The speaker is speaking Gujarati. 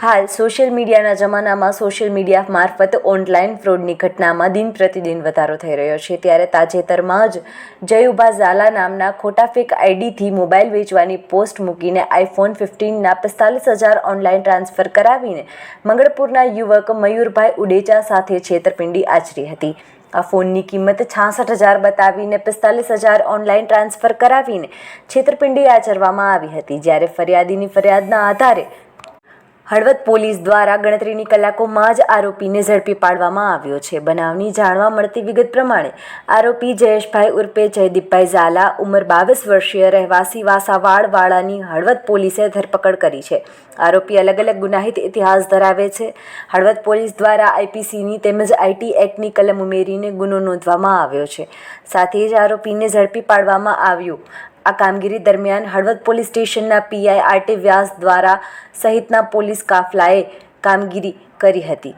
હાલ સોશિયલ મીડિયાના જમાનામાં સોશિયલ મીડિયા મારફત ઓનલાઈન ફ્રોડની ઘટનામાં દિન પ્રતિદિન વધારો થઈ રહ્યો છે. ત્યારે તાજેતરમાં જ જયુભા ઝાલા નામના ખોટા ફેક આઈડીથી મોબાઈલ વેચવાની પોસ્ટ મૂકીને આઈફોન ફિફ્ટીનના પિસ્તાલીસ હજાર ઓનલાઈન ટ્રાન્સફર કરાવીને મંગળપુરના યુવક મયુરભાઈ ઉડેચા સાથે છેતરપિંડી આચરી હતી. આ ફોનની કિંમત છાસઠ હજાર બતાવીને પિસ્તાલીસ હજાર ઓનલાઈન ટ્રાન્સફર કરાવીને છેતરપિંડી આચરવામાં આવી હતી. જ્યારે ફરિયાદીની ફરિયાદના આધારે હળવદ પોલીસ દ્વારા ગણતરીની કલાકોમાં જ આરોપીને ઝડપી પાડવામાં આવ્યો છે. બનાવની જાણવા મળતી વિગત પ્રમાણે, આરોપી જયેશભાઈ ઉર્ફે જયદીપભાઈ ઝાલા, ઉંમર બાવીસ વર્ષીય રહેવાસી વાસાવાડ વાળાની હળવદ પોલીસે ધરપકડ કરી છે. આરોપી અલગ અલગ ગુનાહિત ઇતિહાસ ધરાવે છે. હળવદ પોલીસ દ્વારા આઈપીસીની તેમજ આઈટી એક્ટની કલમ ઉમેરીને ગુનો નોંધવામાં આવ્યો છે. સાથે જ આરોપીને ઝડપી પાડવામાં આવ્યું. આ કામગીરી દરમિયાન હળવદ પોલીસ સ્ટેશનના પીઆઈ આરટી વ્યાસ દ્વારા સહિતના પોલીસ કાફલાએ કામગીરી કરી હતી.